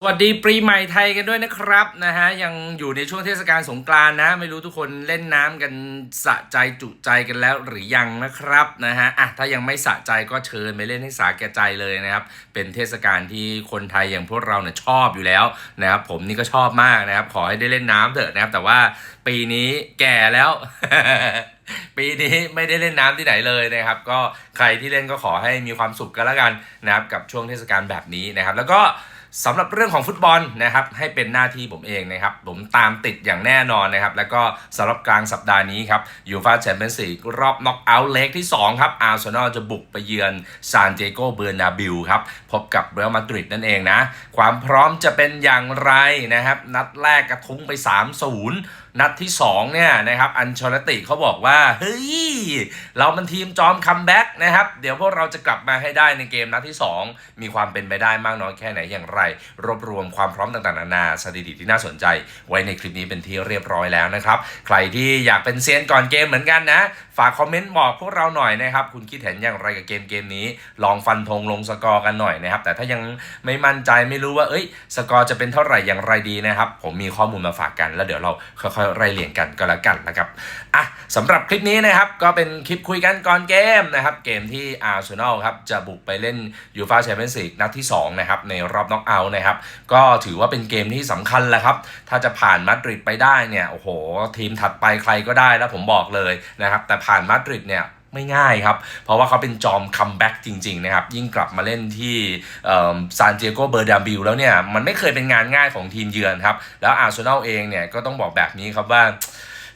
สวัสดีปีใหม่ไทยกันด้วยนะครับนะฮะยังอยู่ในช่วงเทศกาลสงกรานนะ ไม่รู้ทุกคนเล่นน้ำกันสะใจจุใจกันแล้วหรือยังนะครับนะฮะอะถ้ายังไม่สะใจก็เชิญไปเล่นให้สาแก่ใจเลยนะครับ เป็นเทศกาลที่คนไทยอย่างพวกเราเนี่ยชอบอยู่แล้วนะครับ ผมนี่ก็ชอบมากนะครับ ขอให้ได้เล่นน้ำเถอะนะครับ แต่ว่าปีนี้แก่แล้วปีนี้ไม่ได้เล่นน้ำที่ไหนเลยนะครับ ก็ใครที่เล่นก็ขอให้มีความสุขกันแล้วกันนะครับ กับช่วงเทศกาลแบบนี้นะครับ แล้วก็ สำหรับเรื่องของฟุตบอลนะครับให้เป็นหน้าที่ผมเองนะครับผมตามติดอย่างแน่นอนนะครับแล้วก็สำหรับกลางสัปดาห์นี้ครับยูฟาแชมเปี้ยนส์ลีกรอบน็อกเอาท์เล็กที่ 2 ครับอาร์เซนอลจะบุกไปเยือนซานเจโกเบอร์นาบิลครับพบกับเรอัลมาดริดนั่นเองนะ ความพร้อมจะเป็นอย่างไรนะครับ นัดแรกกระทุ้งไป 3-0 นัดที่ 2 เนี่ยนะครับอันชลติเขาบอกว่า เฮ้ย เรามันทีมจอมคัมแบ็กนะครับ เดี๋ยวพวกเราจะกลับมาให้ได้ในเกมนัดที่ 2 มีความเป็นไปได้มากน้อยแค่ไหนอย่างไร รวบรวมความพร้อมต่างๆนานาสถิติที่น่าสนใจ ไว้ในคลิปนี้เป็นที่เรียบร้อยแล้วนะครับ ใครที่อยากเป็นเซียนก่อนเกมเหมือนกันนะ ฝากคอมเมนต์บอกพวกเราหน่อยนะครับ คุณคิดเห็นอย่างไรกับเกมเกมนี้ ลองฟันธงลงสกอร์กันหน่อยนะครับ แต่ถ้ายังไม่มั่นใจไม่รู้ว่าเอ้ย สกอร์จะเป็นเท่าไหร่อย่างไรดีนะครับ ผมมีข้อมูลมาฝากกัน แล้วเดี๋ยวเราค่อยๆไล่เรียงกันก็แล้วกันนะครับอะสำหรับคลิปนี้นะครับก็เป็นคลิปคุยกันก่อนเกมนะครับเกมที่อาร์เซนอลครับจะบุกไปเล่นยูฟาแชมเปี้ยนส์ลีกนัดที่2นะครับในรอบน็อกเอาท์นะครับก็ถือว่าเป็นเกมที่สำคัญแหละครับถ้าจะผ่านมาดริดไปได้เนี่ยโอ้โหทีมถัดไปใครก็ได้แล้วผมบอกเลยนะครับแต่ผ่านมาดริดเนี่ยไม่ง่ายครับ เพราะว่าเขาเป็นจอมคัมแบ็กจริง ๆ นะครับ ยิ่งกลับมาเล่นที่ซานเตียโกเบอร์ดาบิลแล้วเนี่ย มันไม่เคยเป็นงานง่ายของทีมเยือนครับ แล้วอาร์เซนอลเองเนี่ย ก็ต้องบอกแบบนี้ครับว่า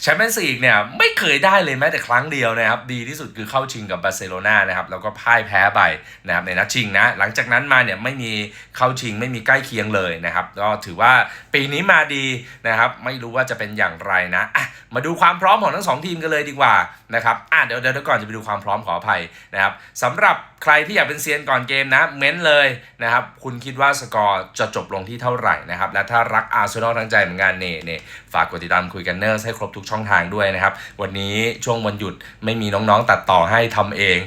แชมเปี้ยนส์ลีกเนี่ยไม่เคยได้เลยแม้แต่ครั้งเดียวนะครับ ดีที่สุดคือเข้าชิงกับบาร์เซโลนานะครับแล้วก็พ่ายแพ้ไปนะครับในนัดชิงนะ หลังจากนั้นมาเนี่ยไม่มีเข้าชิงไม่มีใกล้เคียงเลยนะครับ ก็ถือว่าปีนี้มาดีนะครับ ไม่รู้ว่าจะเป็นอย่างไรนะอะมาดูความพร้อมของทั้งสองทีมกันเลยดีกว่านะครับอะเดี๋ยวเดี๋ยวก่อนจะไปดูความพร้อมขออภัยนะครับสำหรับใครที่อยากเป็นเซียนก่อนเกมนะเม้นเลยนะครับคุณคิดว่าสกอร์จะจบลงที่เท่าไหร่นะครับและถ้ารักอาร์เซนอลทั้งใจเหมือนกันเน่เน่ฝากกดติดตามคุยกันเนอร์ให้ครบทุกช่องทางด้วยนะครับวันนี้ช่วงวันหยุดไม่มีน้องๆตัดต่อให้ทำเอง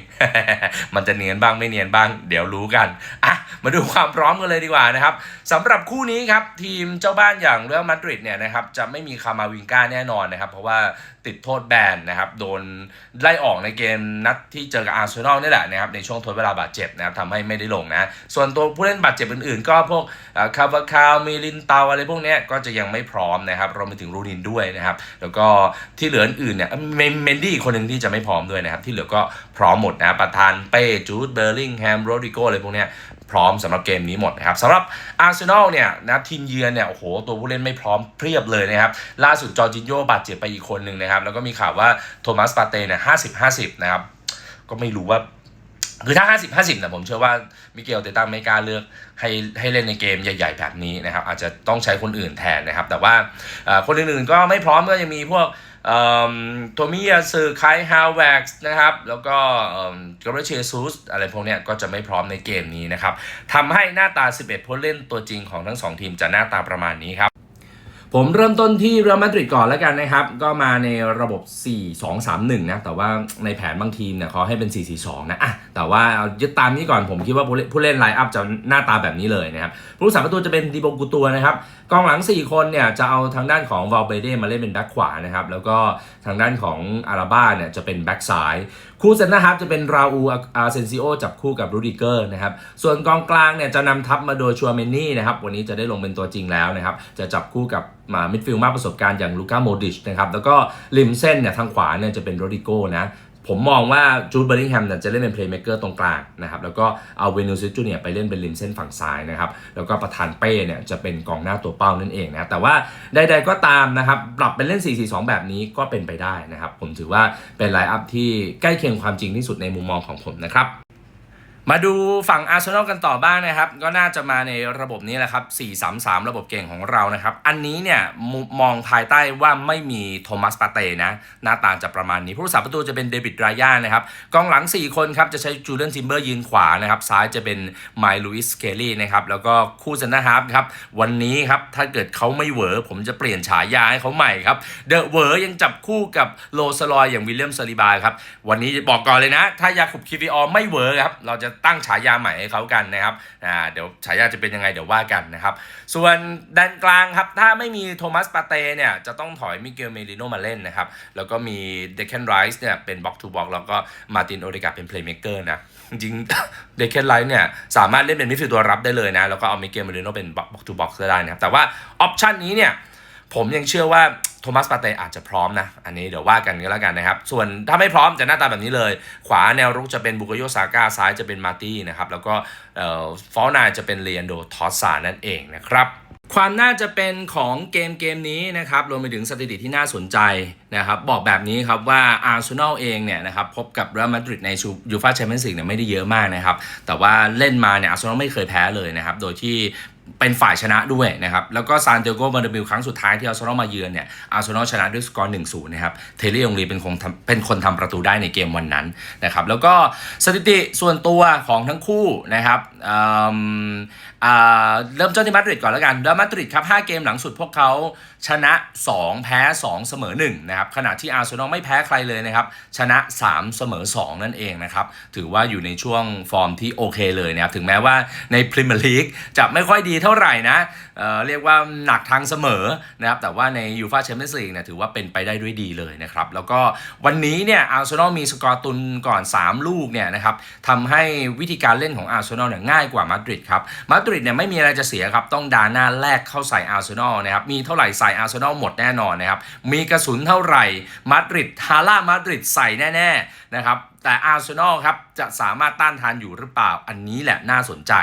มันจะเนียนบ้างไม่เนียนบ้าง เดี๋ยวรู้กันะมาดูความพร้อมกันเลยดีกว่านะครับสำหรับคู่นี้ครับทีมเจ้าบ้านอย่างเรอัลมาดริดเนี่ยนะครับจะไม่มีคามาวิงก้าแน่นอนนะครับ เพราะว่าติดโทษแบนนะครับโดนไล่ออกในเกมนัดที่เจอกับอาร์เซนอลนี่แหละนะครับในช่วงทดเวลาบาดเจ็บนะครับทำให้ไม่ได้ลงนะส่วนตัวผู้เล่นบาดเจ็บอื่นๆ ก็พวกคาบาคาวมิลินเตาอะไรพวกนี้ก็จะยังไม่พร้อมนะครับรวมไปถึงรูนินด้วยนะครับแล้วก็ที่เหลืออื่นๆเนี่ยเมนดี้คนหนึ่งที่จะไม่พร้อมด้วยนะครับที่เหลือก็พร้อมหมดนะประธานเป้จูดเบอร์ลิงแฮมโรดิโกอะไรพวกนี้พร้อมสำหรับเกมนี้หมดนะครับสำหรับอาร์เซนอลเนี่ยนะทีมเยือนเนี่ยโอ้โหตัวผู้เล่นไม่พร้อมเพียบเลยนะครับล่าสุดจอร์จินโยบาดเจ็บไปอีกคนหนึ่งนะครับแล้วก็มีข่าวว่าโทมัสปาเต้เนี่ยห้าสิบห้าสิบนะครับก็ไม่รู้ว่า คือถ้า 50 50นะผมเชื่อว่ามิเกลเตตัมไม่กล้าเลือกให้ให้เล่นในเกมใหญ่ ๆ แบบนี้นะครับ อาจจะต้องใช้คนอื่นแทนนะครับ แต่ว่าคนอื่นๆก็ไม่พร้อมก็จะมีพวกโทมิยาซึไคฮาวแว็กซ์นะครับ แล้วก็กราเบรเชซูสอะไรพวกเนี้ยก็จะไม่พร้อมในเกมนี้นะครับทำให้หน้าตา 11ผู้เล่นตัวจริงของทั้ง 2 ทีมจะหน้าตาประมาณนี้ครับ ผมเริ่มต้นที่เรอัลมาดริดก่อนแล้วกันนะครับ ก็มาในระบบ 4-2-3-1 นะ แต่ว่าในแผนบางทีมเนี่ยเขาให้เป็น 4-4-2 นะอะแต่ว่ายึดตามนี้ก่อนผมคิดว่าผู้เล่นไลน์อัพจะหน้าตาแบบนี้เลยนะครับผู้รักษาประตูจะเป็นดิโบกูตัวนะครับ กองหลัง 4 คนเนี่ยจะเอาทางด้านของวาลเบเดมาเล่นเป็นแบ็คขวานะครับ แล้วก็ทางด้านของอาราบ้าเนี่ยจะเป็นแบ็คซ้าย คู่เซนนะครับจะเป็นราอูอาเซนซิโอจับคู่กับรูดิเกอร์นะครับ ส่วนกองกลางเนี่ยจะนำทัพมาโดยชัวเมนนี่นะครับ วันนี้จะได้ลงเป็นตัวจริงแล้วนะครับ จะจับคู่กับมามิดฟิลด์มากประสบการณ์อย่างลูก้าโมดิชนะครับ แล้วก็ริมเส้นเนี่ยทางขวาเนี่ยจะเป็นโรดิโกนะ ผมมองว่าจูดเบอร์ลิงแฮมเนี่ยจะเล่นเป็นเพลย์เมคเกอร์ตรงกลางนะครับแล้วก็เอาเวนิวซิจูเนี่ยไปเล่นเป็นริมเส้นฝั่งซ้ายนะครับแล้วก็ประธานเป้เนี่ยจะเป็นกองหน้าตัวเป้านั่นเองนะแต่ว่าใดๆก็ตามนะครับปรับเป็นเล่น 4-4-2 แบบนี้ก็เป็นไปได้นะครับผมถือว่าเป็นไลน์อัพที่ใกล้เคียงความจริงที่สุดในมุมมองของผมนะครับ มาดูฝั่งอาร์เซนอลกันต่อบ้างนะครับ ก็น่าจะมาในระบบนี้แหละครับ 4-3-3 ระบบเก่งของเรานะครับ อันนี้เนี่ยมองภายใต้ว่าไม่มีโทมัสปาเต้นะ หน้าตาจะประมาณนี้ผู้รักษาประตูจะเป็นเดวิดรายานะครับ กองหลัง 4 คนครับ จะใช้จูเลียนซิมเบอร์ยืนขวานะครับ ซ้ายจะเป็นไมลูอิสเคลลี่นะครับ แล้วก็คู่เซนเตอร์ฮาร์ฟครับ วันนี้ครับ ถ้าเกิดเขาไม่เหวอผมจะเปลี่ยนฉายาให้เขาใหม่ครับ เดอะเหวอยังจับคู่กับโลสลอยอย่างวิลเลียมซาลิบาครับ วันนี้บอกก่อนเลยนะ ถ้ายาคุบคิวิออไม่เหวอครับ เราจะตั้งฉายาใหม่ให้เขากันนะครับอ่าเดี๋ยวฉายาจะเป็นยังไงเดี๋ยวว่ากันนะครับ ส่วนด้านกลางครับ ถ้าไม่มีโทมัสปาเต้เนี่ย จะต้องถอยมิเกลเมลิโนมาเล่นนะครับ แล้วก็มีเดค a นไรส์เนี่ยเป็นบ็อกทูบ็อกแล้วก็มาตินโอเดกาเป็นเพลย์เม k เกอร์นะจริงเดค a นไรส์เนี่ยสามารถเล่นเป็นมิดฟิลด์ตัวรับได้เลยนะ แล้วก็เอามิเกลเมลิโนเป็นบ็อกทูบ็อกก็ได้นะครับแต่ว่าออปชันนี้เนี่ยผมยังเชื่อว่า โทมัสปาเต้อาจจะพร้อมนะ อันนี้เดี๋ยวว่ากันก็แล้วกันนะครับ ส่วนถ้าไม่พร้อมจะหน้าตาแบบนี้เลย ขวาแนวรุกจะเป็นบุกโยซาก้าซ้ายจะเป็นมาตี้นะครับ แล้วก็เอ่อฟอลนาจะเป็นเลียนโดทอสซานั่นเองนะครับความน่าจะเป็นของเกมเกมนี้นะครับรวมไปถึงสถิติที่น่าสนใจนะครับ บอกแบบนี้ครับว่าอาร์เซนอลเองเนี่ยนะครับพบกับเรอัลมาดริดในยูฟาแชมเปี้ยนส์ลีกเนี่ยไม่ได้เยอะมากนะครับ แต่ว่าเล่นมาเนี่ยอาร์เซนอลไม่เคยแพ้เลยนะครับ โดยที่ เป็นฝ่ายชนะด้วยนะครับแล้วก็ซานเตโกเบอร์นาบิลครั้งสุดท้ายที่อาร์เซนอลมาเยือนเนี่ยอาร์เซนอลชนะด้วยสกอร์1-0นย์นะครับเทเลองรีเป็นคนทำเป็นคนทำประตูได้ในเกมวันนั้นนะครับแล้วก็สถิติส่วนตัวของทั้งคู่นะครับอ่าเริ่มต้นที่มาดริดก่อนแล้วกันเรอัลมาดริดครับ5เกมหลังสุดพวกเขาชนะ 2 แพ้ 2 เสมอ1นะครับขณะที่อาร์เซนอลไม่แพ้ใครเลยนะครับชนะ 3 เสมอ 2 นั่นเองนะครับถือว่าอยู่ในช่วงฟอร์มที่โอเคเลยนะครับถึงแม้ว่าในพรีเมียร์ลีกจะไม่ค่อยดีเท่าไหร่นะเเรียกว่าหนักทางเสมอนะครับแต่ว่าในยูฟาแชมเปี้ยนส์ลีกเนี่ยถือว่าเป็นไปได้ด้วยดีเลยนะครับ แล้วก็วันนี้เนี่ยอาร์เซนอลมีสกอร์ตุนก่อน 3 ลูกเนี่ยนะครับทำให้วิธีการเล่นของอาร์เซนอลเนี่ยง่ายกว่ามาดริดครับมาดริดเนี่ยไม่มีอะไรจะเสียครับต้องดาหน้าแรกเข้าใส่อาร์เซนอลนะครับมีเท่าไหร่ใส่อาร์เซนอลหมดแน่นอนนะครับมีกระสุนเท่าไหร่มาดริดฮาร่ามาดริดใส่แน่ๆนะครับ แต่อาร์เซนอลครับจะสามารถต้านทานอยู่หรือเปล่าอันนี้แหละน่าสนใจ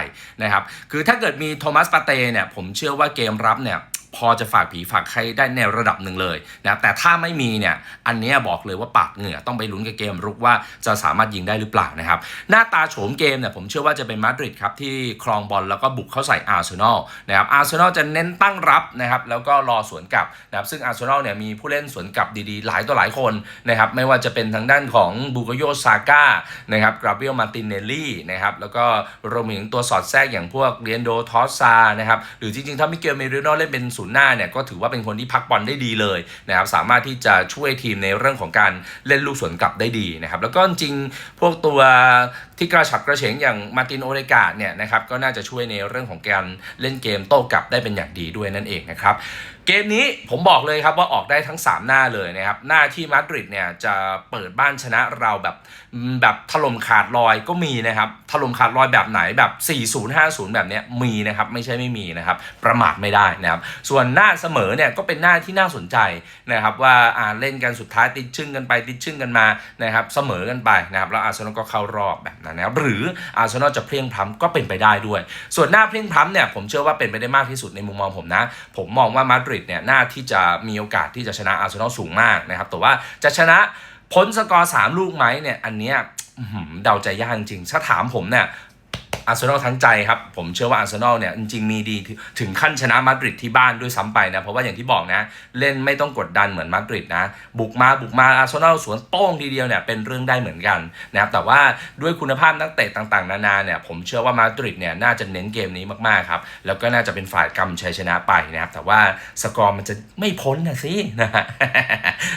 นะครับคือถ้าเกิดมีโทมัสปาเต้เนี่ยผมเชื่อว่าเกมรับเนี่ยพอจะฝากผีฝากใครได้ในระดับหนึ่งเลยนะครับแต่ถ้าไม่มีเนี่ยอันนี้บอกเลยว่าปากเหงื่อต้องไปลุ้นกับเกมรุกว่าจะสามารถยิงได้หรือเปล่านะครับหน้าตาโฉมเกมเนี่ยผมเชื่อว่าจะเป็นมาดริดครับที่ครองบอลแล้วก็บุกเข้าใส่อาร์เซนอลนะครับอาร์เซนอลจะเน้นตั้งรับนะครับแล้วก็รอสวนกลับนะครับซึ่งอาร์เซนอลเนี่ยมีผู้เล่นสวนกลับดีๆ หลายต่อหลายคนนะครับไม่ว่าจะเป็นทางด้านของบูกโยซก้านะครับกราเบียลมาตินเนลลี่นะครับแล้วก็รวมถึงตัวสอดแทรกอย่างพวกเรียนโดทอสซานะครับหรือจริงๆ ถ้ามิเกลเมริโนเล่นเป็นศูนย์หน้าเนี่ยก็ถือว่าเป็นคนที่พักบอลได้ดีเลยนะครับสามารถที่จะช่วยทีมในเรื่องของการเล่นลูกสวนกลับได้ดีนะครับแล้วก็จริงๆพวกตัว ที่กระฉับกระเฉงอย่างมาร์ตินโอเดกาดเนี่ยนะครับก็น่าจะช่วยในเรื่องของการเล่นเกมโต้กลับได้เป็นอย่างดีด้วยนั่นเองนะครับเกมนี้ผมบอกเลยครับว่าออกได้ทั้ง 3 หน้าเลยนะครับหน้าที่มาดริดเนี่ยจะเปิดบ้านชนะเราแบบแบบถล่มขาดลอยก็มีนะครับถล่มขาดลอยแบบไหนแบบ 40-50 แบบเนี้ยมีนะครับไม่ใช่ไม่มีนะครับประมาทไม่ได้นะครับส่วนหน้าเสมอเนี่ยก็เป็นหน้าที่น่าสนใจนะครับว่าอ่าเล่นกันสุดท้ายติดชึ่งกันไปติดชึ่งกันมานะครับเสมอกันไปนะครับแล้วอาร์เซนอลก็เข้ารอบแบบนั้นนะครับหรืออาร์เซนอลจะเพลียงพล้ำก็เป็นไปได้ด้วย ส่วนหน้าเพลียงพล้ำเนี่ยผมเชื่อว่าเป็นไปได้มากที่สุดในมุมมองผมนะ ผมมองว่ามาดริดเนี่ยน่าที่จะมีโอกาสที่จะชนะอาร์เซนอลสูงมากนะครับแต่ว่าจะชนะพ้นสกอร์3ลูกไหมเนี่ยอันเนี้ยเดาใจยากจริงๆถ้าถามผมเนี่ย อาร์เซนอลทั้งใจครับ ผมเชื่อว่าอาร์เซนอลเนี่ยจริงๆมีดีถึงขั้นชนะมาดริดที่บ้านด้วยซ้ำไปนะ เพราะว่าอย่างที่บอกนะ เล่นไม่ต้องกดดันเหมือนมาดริดนะ บุกมาบุกมาอาร์เซนอลสวนโป้งทีเดียวเนี่ยเป็นเรื่องได้เหมือนกันนะครับแต่ว่าด้วยคุณภาพนักเตะต่างๆ นานาเนี่ยผมเชื่อว่ามาดริดเนี่ยน่าจะเน้นเกมนี้มากๆครับแล้วก็น่าจะเป็นฝ่ายกำชัยชนะไปนะครับแต่ว่าสกอร์มันจะไม่พ้นนะสินะฮะ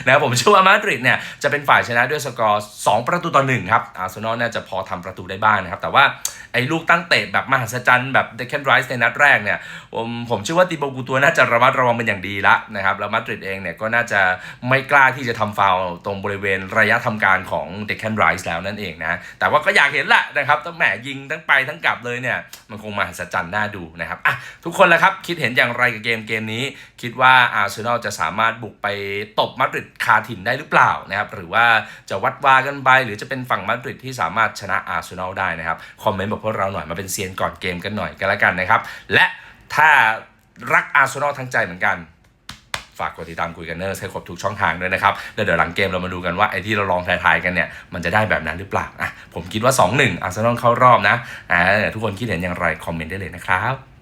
นะครับผมเชื่อว่ามาดริดเนี่ยจะเป็นฝ่ายชนะด้วยสกอร์2ประตูต่อหนึ่งครับอาร์เซนอลน่าจะพอทำประตูได้บ้างนะครับแต่ว่า ไอ้ลูกตั้งเตะแบบมหัศจรรย์แบบเดค a นไรส์ในนัดแรกเนี่ยผมผมเชื่อว่าติโบกูตัวน่าจะระมัดระวังเป็นอย่างดีละนะครับแล้วมาดริดเองเนี่ยก็น่าจะไม่กล้าที่จะทำฟาวตรงบริเวณระยะทำการของเดค a นไรส์แล้วนั่นเองนะแต่ว่าก็อยากเห็นละนะครับต้งแหมยิงทั้งไปทั้งกลับเลยเนี่ยมันคงมหัศจรรย์น่าดูนะครับอะทุกคนละครับคิดเห็นอย่างไรกับเกมเกมนี้ คิดว่าอาร์เซนอลจะสามารถบุกไปตบมาดริดคาถิ่นได้หรือเปล่านะครับหรือว่าจะวัดวากันไปหรือจะเป็นฝั่งมาดริดที่สามารถชนะอาร์เซนอลได้นะครับคอมเมนต์บอกพวกเราหน่อยมาเป็นเซียนก่อนเกมกันหน่อยกันละกันนะครับ และถ้ารักอาร์เซนอลทั้งใจเหมือนกัน ฝากกดติดตามคุยกันเนอร์ให้ครบทุกช่องทางด้วยนะครับ แล้วเดี๋ยวหลังเกมเรามาดูกันว่าไอ้ที่เราลองทายๆกันเนี่ย มันจะได้แบบนั้นหรือเปล่าอะผมคิดว่า 2-1อาร์เซนอลเข้ารอบนะอ่าทุกคนคิดเห็นอย่างไรคอมเมนต์ได้เลยนะครับ